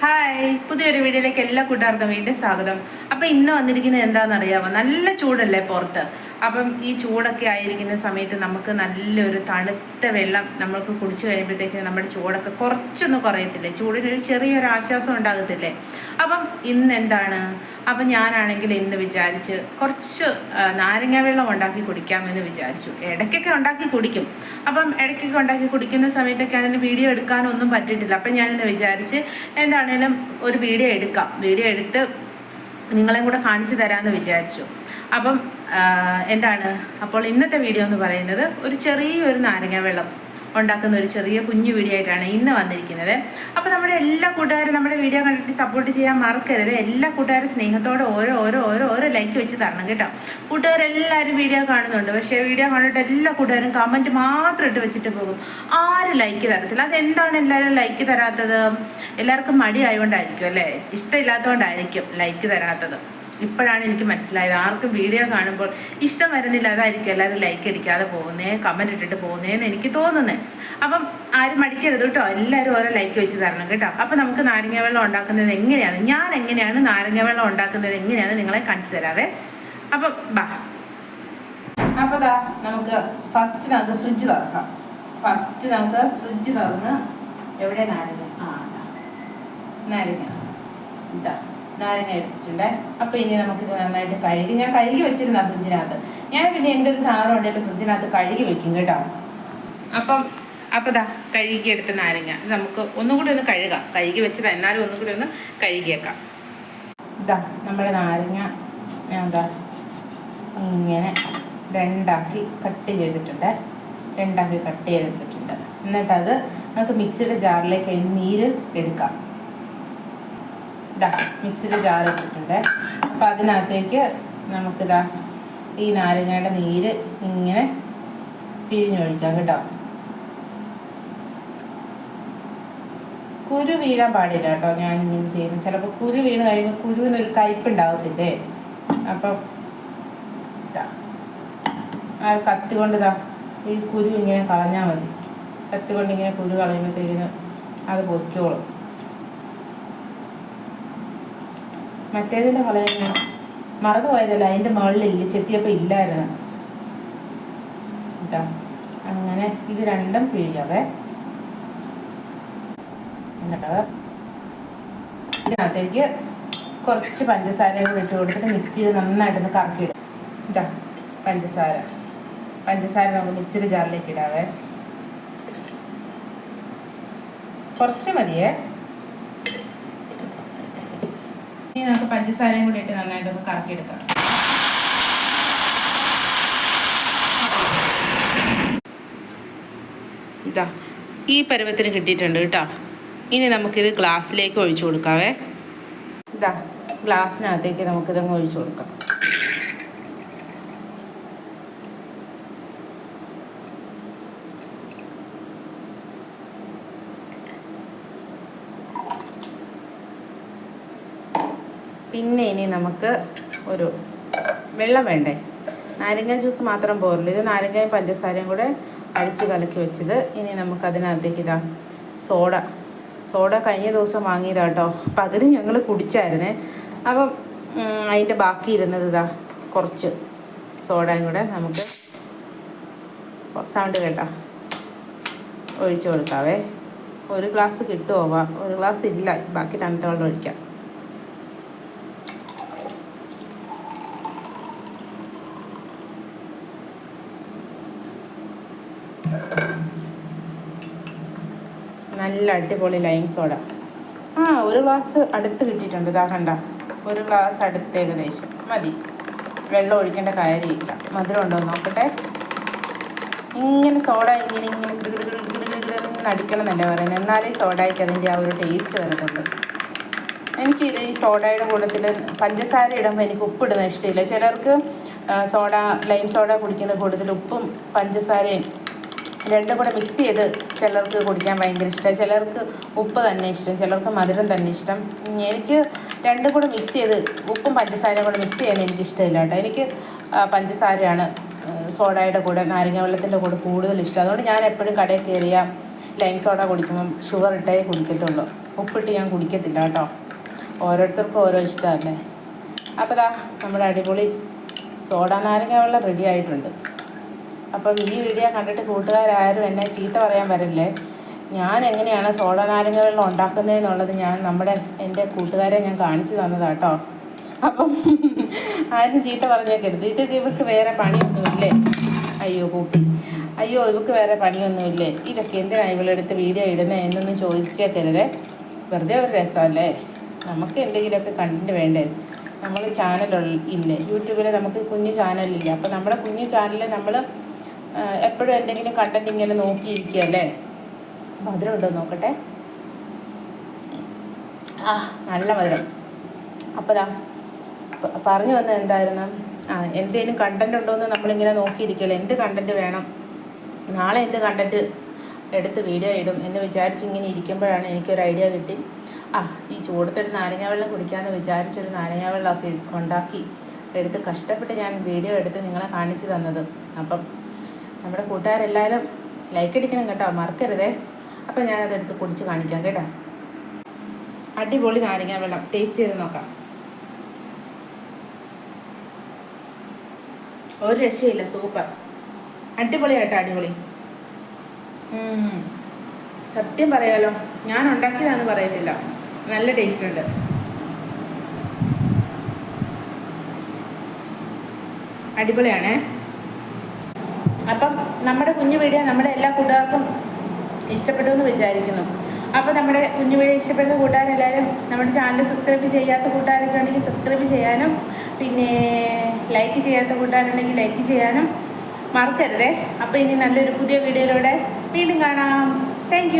Hi പുതിയൊരു വീഡിയോയിലേക്ക് എല്ലാ കൂട്ടുകാർക്കും വീണ്ടും സ്വാഗതം. അപ്പം ഇന്ന് വന്നിരിക്കുന്നത് എന്താണെന്ന് അറിയാമോ നല്ല ചൂടല്ലേ പുറത്ത്? അപ്പം ഈ ചൂടൊക്കെ ആയിരിക്കുന്ന സമയത്ത് നമുക്ക് നല്ലൊരു തണുത്ത വെള്ളം നമ്മൾക്ക് കുടിച്ചു കഴിയുമ്പോഴത്തേക്ക് നമ്മുടെ ചൂടൊക്കെ കുറച്ചൊന്ന് കുറയത്തില്ലേ? ചൂടിനൊരു ചെറിയൊരു ആശ്വാസം ഉണ്ടാകത്തില്ലേ? അപ്പം ഇന്ന് എന്താണ്? അപ്പം ഞാനാണെങ്കിൽ ഇന്ന് വിചാരിച്ച് കുറച്ച് നാരങ്ങ വെള്ളം ഉണ്ടാക്കി കുടിക്കാമെന്ന് വിചാരിച്ചു. ഇടയ്ക്കൊക്കെ ഉണ്ടാക്കി കുടിക്കും. അപ്പം ഇടയ്ക്കൊക്കെ ഉണ്ടാക്കി കുടിക്കുന്ന സമയത്തൊക്കെ ആണെങ്കിൽ വീഡിയോ എടുക്കാനൊന്നും പറ്റിയിട്ടില്ല. അപ്പം ഞാനിന്ന് വിചാരിച്ച് എന്താണേലും ഒരു വീഡിയോ എടുക്കാം. വീഡിയോ എടുത്ത് നിങ്ങളെയും കൂടെ കാണിച്ചു തരാമെന്ന് വിചാരിച്ചു. അപ്പം എന്താണ്? അപ്പോൾ ഇന്നത്തെ വീഡിയോ എന്ന് പറയുന്നത് ഒരു ചെറിയൊരു നാരങ്ങ വെള്ളം. ഉണ്ടാക്കുന്ന ഒരു ചെറിയ കുഞ്ഞു വീഡിയോ ആയിട്ടാണ് ഇന്ന് വന്നിരിക്കുന്നത്. അപ്പോൾ നമ്മുടെ എല്ലാ കൂട്ടുകാരും നമ്മുടെ വീഡിയോ കണ്ടിട്ട് സപ്പോർട്ട് ചെയ്യാൻ മറക്കരുത്. എല്ലാ കൂട്ടുകാരും സ്നേഹത്തോടെ ഓരോ ഓരോ ഓരോ ഓരോ ലൈക്ക് വെച്ച് തരണം കേട്ടോ. കൂട്ടുകാരെല്ലാവരും വീഡിയോ കാണുന്നുണ്ട്. പക്ഷേ വീഡിയോ കണ്ടിട്ട് എല്ലാ കൂട്ടുകാരും കമന്റ് മാത്രം ഇട്ട് വെച്ചിട്ട് പോകും. ആരും ലൈക്ക് തരത്തില്ല. അതെന്താണ് എല്ലാവരും ലൈക്ക് തരാത്തത്? എല്ലാവർക്കും മടി ആയതുകൊണ്ടായിരിക്കും അല്ലേ? ഇഷ്ടമില്ലാത്തതുകൊണ്ടായിരിക്കും ലൈക്ക് തരാത്തത്. ഇപ്പോഴാണ് എനിക്ക് മനസ്സിലായത്. ആർക്കും വീഡിയോ കാണുമ്പോൾ ഇഷ്ടം വരുന്നില്ല അതായിരിക്കും എല്ലാവരും ലൈക്ക് അടിക്കാതെ പോകുന്നേ കമന്റ് ഇട്ടിട്ട് പോകുന്നേന്ന് എനിക്ക് തോന്നുന്നത് അപ്പം ആരും മടിക്കരുത് കേട്ടോ. എല്ലാവരും ഓരോ ലൈക്ക് വെച്ച് തരണം കേട്ടോ. അപ്പം നമുക്ക് നാരങ്ങ വെള്ളം ഉണ്ടാക്കുന്നത് എങ്ങനെയാണ്? ഞാൻ എങ്ങനെയാണ് നാരങ്ങ വെള്ളം ഉണ്ടാക്കുന്നത്? എങ്ങനെയാണ് നിങ്ങളെ കാണിച്ചു തരാവേ? അപ്പം ബാ. അപ്പോൾ ദാ നമുക്ക് ഫസ്റ്റ് നമുക്ക് ഫ്രിഡ്ജ് തുറക്കാം. ഫസ്റ്റ് നമുക്ക് ഫ്രിഡ്ജ് തുറന്ന് എവിടെ നാരങ്ങ? ആ നാരങ്ങ. ഇതാ നാരങ്ങ എടുത്തിട്ടുണ്ടേ അപ്പൊ ഇനി നമുക്കിത് നന്നായിട്ട് കഴുകി ഞാൻ കഴുകി വെച്ചിരുന്ന ഫ്രിഡ്ജിനകത്ത്. ഞാൻ പിന്നെ എന്റെ ഒരു സാധനം ഉണ്ടെങ്കിൽ ഫ്രിഡ്ജിനകത്ത് കഴുകി വെക്കും കേട്ടോ. അപ്പം അപ്പോൾ ദാ കഴുകിയെടുത്ത നാരങ്ങ. ഇത് നമുക്ക് ഒന്നും കൂടി ഒന്ന് കഴുകാം. കഴുകി വെച്ചത് എന്നാലും ഒന്നും കൂടി ഒന്ന് കഴുകിയേക്കാം. ഇതാ നമ്മുടെ നാരങ്ങ ഞാൻ എന്താ ഇങ്ങനെ രണ്ടാക്കി കട്ട് ചെയ്തിട്ടുണ്ട്. രണ്ടാക്കി കട്ട് ചെയ്തെടുത്തിട്ടുണ്ട് എന്നിട്ടത് നമുക്ക് മിക്സിയുടെ ജാറിലേക്ക് നീര് എടുക്കാം. ഇതാ മിക്സിയുടെ ജാർ ഇട്ടിട്ടുണ്ട് അപ്പം അതിനകത്തേക്ക് നമുക്കിതാ ഈ നാരങ്ങയുടെ നീര് ഇങ്ങനെ പിഴിഞ്ഞൊഴിക്കാം കേട്ടോ. കുരു വീഴാൻ പാടില്ല കേട്ടോ ഞാൻ ഇങ്ങനെ ചെയ്യുന്നത്. ചിലപ്പോൾ കുരു വീണ് കഴിയുമ്പോൾ കുരുവിനൊരു കയ്പ് ഉണ്ടാവത്തില്ലേ അപ്പം ആ കത്തി കൊണ്ട് ഇതാ ഈ കുരു ഇങ്ങനെ കളഞ്ഞാൽ മതി. കത്തി കൊണ്ട് ഇങ്ങനെ കുരു കളയുമ്പോഴത്തേക്കിന് അത് പൊയ്ക്കോളും. മറ്റേതിന്റെ കളയാൻ മറന്നു പോയതല്ല അതിന്റെ മുകളിലില്ല ചെത്തിയപ്പോൾ ഇല്ലായിരുന്നു. കേട്ടോ അങ്ങനെ ഇത് രണ്ടും പിഴിയവേ. എന്നിട്ട്? ഇതിനകത്തേക്ക് കുറച്ച് പഞ്ചസാരയും കൂടി ഇട്ട് കൊടുത്തിട്ട് മിക്സിയിൽ നന്നായിട്ടൊന്ന് കറക്കിയിടും. ഇതാ പഞ്ചസാര. പഞ്ചസാര നമുക്ക് മിക്സിയുടെ ജാറിലേക്ക് ഇടാവേ. കുറച്ച് മതിയേ. ഇനി നമുക്ക് പഞ്ചസാരയും കൂടി ഇട്ട് കറക്കി എടുക്കാം ഇതാ ഈ പരുവത്തിന് കിട്ടിയിട്ടുണ്ട് കേട്ടോ. ഇനി നമുക്കിത് ഗ്ലാസ്സിലേക്ക് ഒഴിച്ചു കൊടുക്കാവേ. ഇതാ ഗ്ലാസ്സിനകത്തേക്ക് നമുക്കിതങ്ങ് ഒഴിച്ചു കൊടുക്കാം. പിന്നെ ഇനി നമുക്ക് ഒരു വെള്ളം വേണ്ടേ? നാരങ്ങ ജ്യൂസ് മാത്രം പോരല്ലോ ഇത് നാരങ്ങയും പഞ്ചസാരയും കൂടെ അടിച്ച് കലക്കി വെച്ചത് ഇനി നമുക്ക് അതിനകത്തേക്ക് ഇതാ സോഡ. സോഡ കഴിഞ്ഞ ദിവസം വാങ്ങിയതാ കേട്ടോ പകുതി ഞങ്ങൾ കുടിച്ചായിരുന്നേ. അപ്പം അതിന്റെ ബാക്കി ഇരുന്നത് ഇതാ കുറച്ച് സോഡയും കൂടെ നമുക്ക് സൗണ്ട് കേട്ടോ. ഒഴിച്ചു കൊടുക്കാവേ. ഒരു ഗ്ലാസ് കിട്ടുമോ ഒരു ഗ്ലാസ് ഇല്ല. ബാക്കി തണുത്ത ഒഴിക്കാം. നല്ല അടിപൊളി ലൈം സോഡ ആ ഒരു ഗ്ലാസ് അടുത്ത് കിട്ടിയിട്ടുണ്ട്. ഇതാ കണ്ട. ഒരു ഗ്ലാസ് അടുത്ത് ഏകദേശം. മതി. വെള്ളം ഒഴിക്കേണ്ട കാര്യമില്ല. മധുരം ഉണ്ടോ നോക്കട്ടെ. ഇങ്ങനെ സോഡ ഇങ്ങനെ ഇങ്ങനെ ഇങ്ങനെ അടിക്കണം എന്നല്ലേ പറയുന്നത്. എന്നാലേ സോഡയ്ക്ക് അതിന്റെ ആ ഒരു ടേസ്റ്റ് വരുന്നുള്ളൂ എനിക്ക് ഇത് ഈ സോഡയുടെ കൂട്ടത്തിൽ പഞ്ചസാര ഇടുമ്പോൾ എനിക്ക് ഉപ്പിടുന്നത് ഇഷ്ടമില്ല. ചിലർക്ക് സോഡ ലൈം സോഡ കുടിക്കുന്ന കൂട്ടത്തിൽ ഉപ്പും പഞ്ചസാരയും രണ്ടും കൂടെ മിക്സ് ചെയ്ത് ചിലർക്ക് കുടിക്കാൻ ഭയങ്കര ഇഷ്ടമാണ് ചിലർക്ക് ഉപ്പ് തന്നെ ഇഷ്ടം. ചിലർക്ക് മധുരം തന്നെ ഇഷ്ടം. എനിക്ക് രണ്ടും കൂടെ മിക്സ് ചെയ്ത് ഉപ്പും പഞ്ചസാരയും കൂടെ മിക്സ് ചെയ്യാൻ എനിക്ക് ഇഷ്ടമില്ല കേട്ടോ. എനിക്ക് പഞ്ചസാരയാണ് സോഡയുടെ കൂടെ നാരങ്ങ വെള്ളത്തിന്റെ കൂടെ കൂടുതൽ ഇഷ്ടം. അതുകൊണ്ട് ഞാൻ എപ്പോഴും കടയിൽ കയറിയ ലൈം സോഡ കുടിക്കുമ്പം ഷുഗർ ഇട്ടേ കുടിക്കത്തുള്ളൂ. ഉപ്പിട്ട് ഞാൻ കുടിക്കത്തില്ല കേട്ടോ. ഓരോരുത്തർക്കും ഓരോ ഇഷ്ടമല്ലേ? അപ്പോൾ ദാ നമ്മുടെ അടിപൊളി സോഡ നാരങ്ങ വെള്ളം റെഡി ആയിട്ടുണ്ട്. അപ്പം ഈ വീഡിയോ കണ്ടിട്ട് കൂട്ടുകാരാരും എന്നെ ചീത്ത പറയാൻ വരില്ലേ? ഞാൻ എങ്ങനെയാണ് സോളനാരങ്ങ വെള്ളം ഉണ്ടാക്കുന്നതെന്നുള്ളത് ഞാൻ നമ്മുടെ എന്റെ കൂട്ടുകാരെ ഞാൻ കാണിച്ചു തന്നതാട്ടോ അപ്പം ആരും ചീത്ത പറഞ്ഞേക്കരുത്. ഇത് ഇവർക്ക് വേറെ പണിയൊന്നുമില്ലേ? അയ്യോ കൂട്ടി. അയ്യോ ഇവർക്ക് വേറെ പണിയൊന്നുമില്ലേ? ഇതൊക്കെ എന്തിനാണ് ഇവളെടുത്ത് വീഡിയോ ഇടുന്നത് എന്നൊന്നും ചോദിച്ചേക്കരുത്. വെറുതെ ഒരു രസമല്ലേ? നമുക്ക് എന്തെങ്കിലുമൊക്കെ കണ്ടന്റ് വേണ്ടേ? നമ്മൾ ചാനൽ ഇല്ലേ? യൂട്യൂബിൽ നമുക്ക് കുഞ്ഞു ചാനലില്ല അപ്പോൾ നമ്മുടെ കുഞ്ഞു ചാനലിൽ നമ്മൾ എപ്പോഴും എന്തെങ്കിലും കണ്ടന്റ് ഇങ്ങനെ നോക്കിയിരിക്കുകയല്ലേ മധുരം ഉണ്ടോ നോക്കട്ടെ? ആ നല്ല മധുരം. അപ്പതാ പറഞ്ഞു വന്നത് എന്തായിരുന്നു? ആ എന്തെങ്കിലും കണ്ടന്റ് ഉണ്ടോ എന്ന് നമ്മളിങ്ങനെ നോക്കിയിരിക്കല്ലേ എന്ത് കണ്ടന്റ് വേണം? നാളെ എന്ത് കണ്ടന്റ് എടുത്ത് വീഡിയോ ഇടും എന്ന് വിചാരിച്ച് ഇങ്ങനെ ഇരിക്കുമ്പോഴാണ് എനിക്കൊരു ഐഡിയ കിട്ടി. ആ ഈ ചൂടത്തൊരു നാരങ്ങ വെള്ളം കുടിക്കാമെന്ന് വിചാരിച്ചൊരു നാരങ്ങ വെള്ളമൊക്കെ ഉണ്ടാക്കി എടുത്ത് കഷ്ടപ്പെട്ട് ഞാൻ വീഡിയോ എടുത്ത് നിങ്ങളെ കാണിച്ചു തന്നത്. അപ്പം നമ്മുടെ കൂട്ടുകാരെല്ലാവരും ലൈക്ക് അടിക്കണം കേട്ടോ മറക്കരുതേ. അപ്പം ഞാനതെടുത്ത് കുടിച്ച് കാണിക്കാം കേട്ടോ. അടിപൊളി നാരങ്ങ വെള്ളം. ടേസ്റ്റ് ചെയ്ത് നോക്കാം. ഒരു രക്ഷയില്ല സൂപ്പർ അടിപൊളി. കേട്ടോ അടിപൊളി. സത്യം പറയാലോ ഞാൻ ഉണ്ടാക്കിയതാന്ന് പറയുന്നില്ല. നല്ല ടേസ്റ്റ് ഉണ്ട്. അടിപൊളിയാണേ. അപ്പം നമ്മുടെ കുഞ്ഞു വീഡിയോ നമ്മുടെ എല്ലാ കൂട്ടുകാർക്കും ഇഷ്ടപ്പെട്ടു എന്ന് വിചാരിക്കുന്നു. അപ്പോൾ നമ്മുടെ കുഞ്ഞു വീഡിയോ ഇഷ്ടപ്പെടുന്ന കൂട്ടുകാരെല്ലാവരും നമ്മുടെ ചാനൽ സബ്സ്ക്രൈബ് ചെയ്യാത്ത കൂട്ടുകാരൊക്കെ ഉണ്ടെങ്കിൽ സബ്സ്ക്രൈബ് ചെയ്യാനും പിന്നെ ലൈക്ക് ചെയ്യാത്ത കൂട്ടുകാരുണ്ടെങ്കിൽ ലൈക്ക് ചെയ്യാനും മറക്കരുതേ. അപ്പോൾ ഇനി നല്ലൊരു പുതിയ വീഡിയോയിലൂടെ വീണ്ടും കാണാം. താങ്ക്